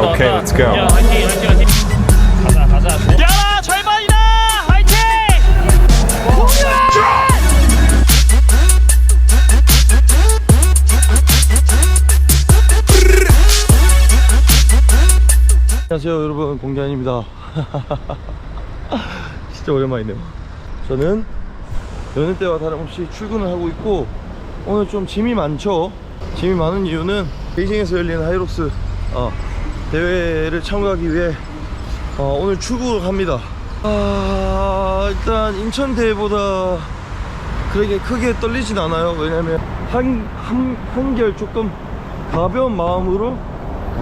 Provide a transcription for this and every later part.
왔다 Okay, 왔다. let's go. 야 화이팅 화이팅 화이팅. 가자 가자. 야 절반이다. 화이팅. 안녕하세요 여러분 공개아닙니다 진짜 오랜만이네요 저는 여느 때와 다름없이 출근을 하고 있고 오늘 좀 짐이 많죠 짐이 많은 이유는 베이징에서 열리는 하이록스 어, 대회를 참가하기 위해 어, 오늘 출국을 합니다 아, 일단 인천 대회보다 그렇게 크게 떨리진 않아요 왜냐면 한, 한, 한결 조금 가벼운 마음으로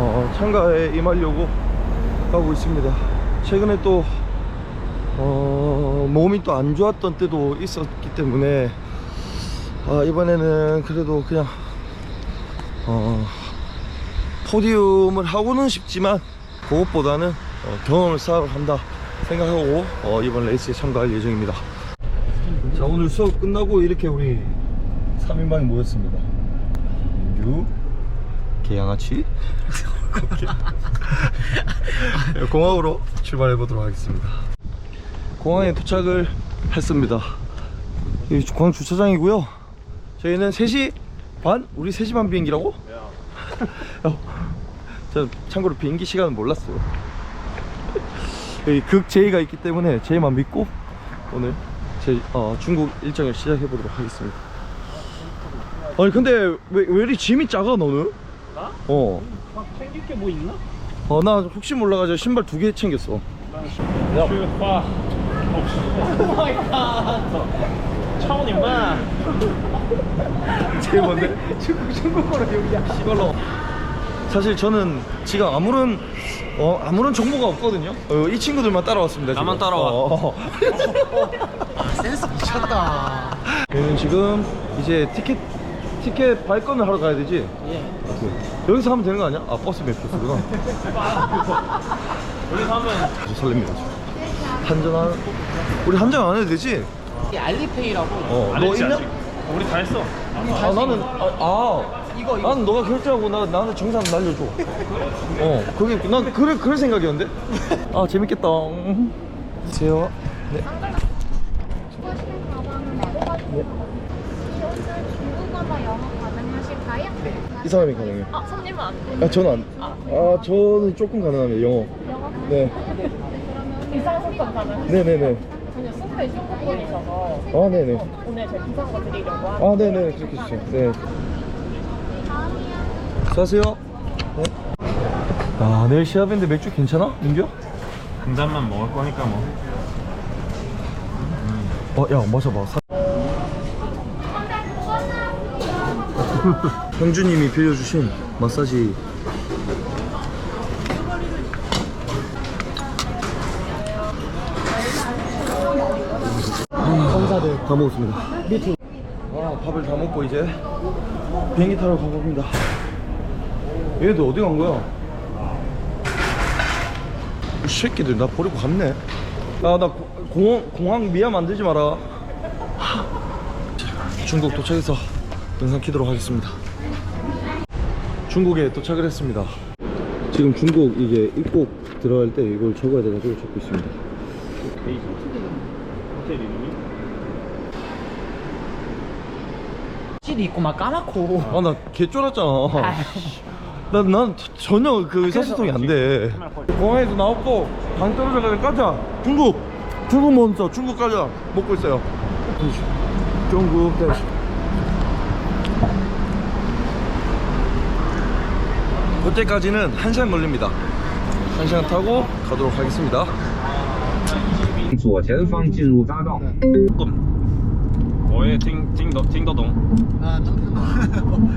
어, 참가에 임하려고 하고 있습니다. 최근에 또 어, 몸이 또 안 좋았던 때도 있었기 때문에 아, 이번에는 그래도 그냥 어, 포디움을 하고는 싶지만 그것보다는 어, 경험을 쌓으러 간다 생각하고 어, 이번 레이스에 참가할 예정입니다. 자 오늘 수업 끝나고 이렇게 우리 3인방이 모였습니다. 민규, 개양아치, 공항으로 출발해 보도록 하겠습니다. 공항에 도착을 했습니다. 여기 공항 주차장이고요. 저희는 3시 반? 우리 3시 반 비행기라고? 어, 저 참고로 비행기 시간은 몰랐어요. 여기 극 제의가 있기 때문에 제의만 믿고 오늘 제 어, 중국 일정을 시작해 보도록 하겠습니다. 아니 근데 왜, 왜 이리 짐이 작아 너는? 나? 어. 막 챙길 게 뭐 있나? 어, 나 혹시 몰라가지고 신발 두 개 챙겼어. 슈파. 오 마이 갓. 차원인가? 제일 뭔데? 중국 중국 거로 여기야. 시발로. 사실 저는 지금 아무런 어, 아무런 정보가 없거든요. 어, 이 친구들만 따라왔습니다. 지금. 나만 따라와. 어, 어. 센스 미쳤다. 저희는 지금 이제 티켓 티켓 발권을 하러 가야 되지. 예. 여기서 하면 되는 거 아니야? 아 버스 매표구나. 여기서 하면 아주 설렙니다. 지금. 한잔 한 우리 한잔 안 해도 되지? 이 알리페이라고. 어. 안 너 했지 있냐? 아직. 우리 다 했어. 아 나는 아, 아 이거 이거. 난 너가 결제하고 나 나한테 정산 날려줘. 어, 그게 난 그래 그럴 생각이었는데. 아 재밌겠다. 음. 안녕하세요. 네. 하시는 가방은 네. 중국어나 영어 가능하실까요? 네. 이 사람이 가능해요. 아, 손님은 안 돼. 아 저는 안. 아 저는 조금 가능합니다. 영어. 영어 네. 비상소통 가능. 네네네. 전혀 승패 중국분이셔서 아 네네. 오늘 제 비상거 드리려고 하는 아 네네 그렇게 주세요. 네. 수고하세요. 네. 아 내일 시합인데 맥주 괜찮아, 민규? 한 잔만 먹을 거니까 뭐. 어, 야, 마셔봐. 사... 형주님이 빌려주신 마사지. 감사들 다 먹었습니다. 미투. 아, 밥을 다 먹고 이제 비행기 타러 가봅니다. 얘들 어디 간 거야? 이 새끼들 나 버리고 갔네. 아, 나 고- 공항, 공항 미아 만들지 마라. 하. 중국 도착해서 영상 키도록 하겠습니다. 중국에 도착을 했습니다. 지금 중국 이게 입국 들어갈 때 이걸 적어야 돼가지고 적고 있습니다. 호텔 이름이? 찌도 있고 막 까맣고. 아, 나 개 쫄았잖아. 난, 난 전혀 그 의사소통이 안 돼. 공항에서 나왔고, 방 떨어져가지고 가자. 중국! 중국 먼저, 중국 가자. 먹고 있어요. 중국, 대시. 호텔까지는 1시간 걸립니다. 1시간 타고 가도록 하겠습니다. 左前方进入匝道。我也听听懂听得懂。 아, 좀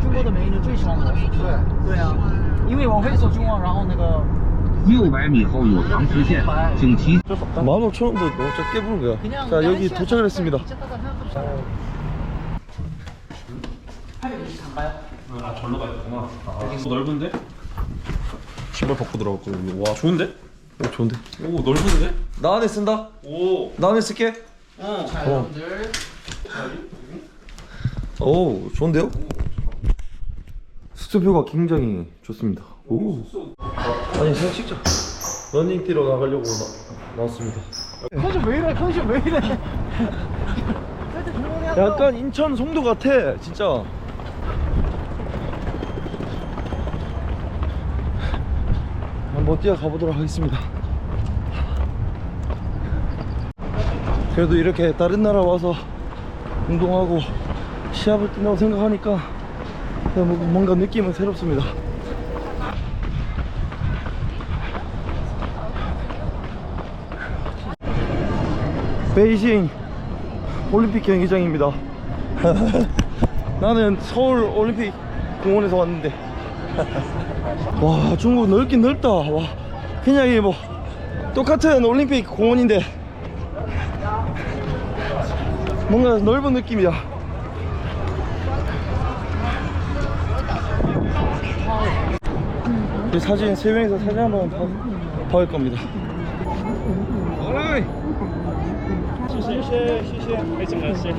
中国的美女最喜欢我，是不是？对啊， 因为我会走中网，然后那个六百米后有黄实线，请提 15,000원도 너무 적게 부른 거야 그냥 자 여기 날씨가 도착을 했습니다 괜찮다고 생각합시다. 가요? 아 절로 가야겠구나 아, 넓은데? 신발 벗고 들어갔거든요 와 좋은데? 오 좋은데 오 넓은데? 나 안에 쓴다 오 나 안에 쓸게 어. 자 여러분들 오 좋은데요? 숙소표가 굉장히 좋습니다. 오. 아니 사진 찍자. 러닝 뛰러 나가려고 나, 나왔습니다. 컨셉 왜 이래? 컨셉 왜 이래? 약간 인천 송도 같아 진짜. 한번 뛰어 가보도록 하겠습니다. 그래도 이렇게 다른 나라 와서 운동하고 시합을 뛴다고 생각하니까 그냥 뭐- 뭔가 느낌은 새롭습니다 베이징 올림픽 경기장입니다. 나는 서울 올림픽 공원에서 왔는데 와 중국 넓긴 넓다. 와 그냥 이게 뭐 똑같은 올림픽 공원인데 뭔가 넓은 느낌이야. 이 사진 세 명이서 사진 한번 봐- 봐올 겁니다. 谢谢谢谢非常感谢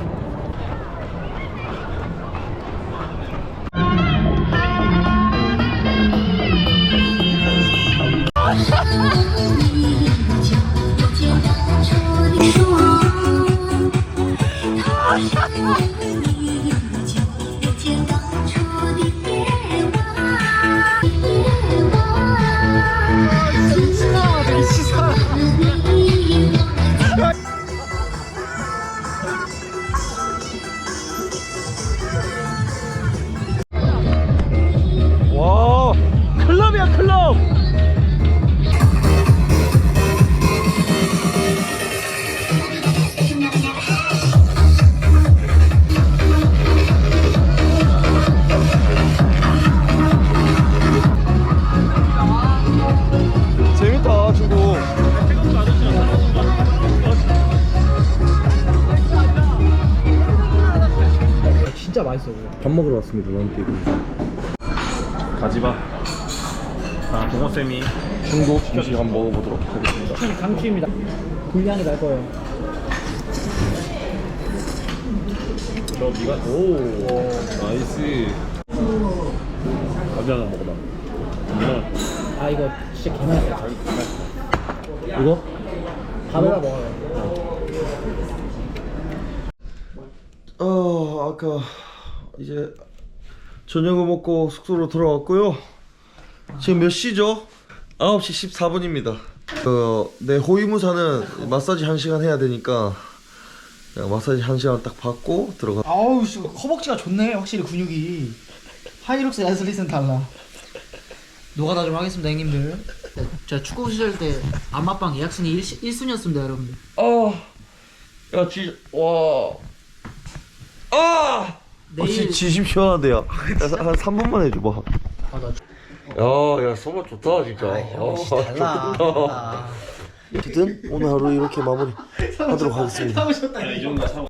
먹으러 왔습니다 런뛰고 가지마 아 동호쌤이 중국 음식 한번 먹어보도록 하겠습니다 강추입니다. 불량이 날 거예요. 저 미가 오 나이스 감자 하나 먹어봐 미나 아 이거 진짜 개맛있어. 이거? 밥에다 먹어요. 어 아까 이제 저녁을 먹고 숙소로 돌아왔고요. 지금 몇 시죠? 9시 14분입니다. 어, 내 호위무사는 마사지 1시간 해야 되니까 그냥 마사지 1시간 딱 받고 들어가. 아우 씨 허벅지가 좋네 확실히 근육이. 하이록스 애슬릿은 달라. 노가다 좀 하겠습니다 형님들. 제가 축구 시절 때 안마방 예약순위 1, 1순위였습니다 여러분들. 아야 진짜 와. 아! 어, 지, 내일 지심 시원한데 야. 야, 한 3분만 해줘 봐 아, 나 야, 야, 소바 좋다, 진짜. 역시 아, 달라 좋다. 달라. 어쨌든, 오늘 하루 이렇게 마무리 하도록 하겠습니다. 사무셨다 이 정도 사고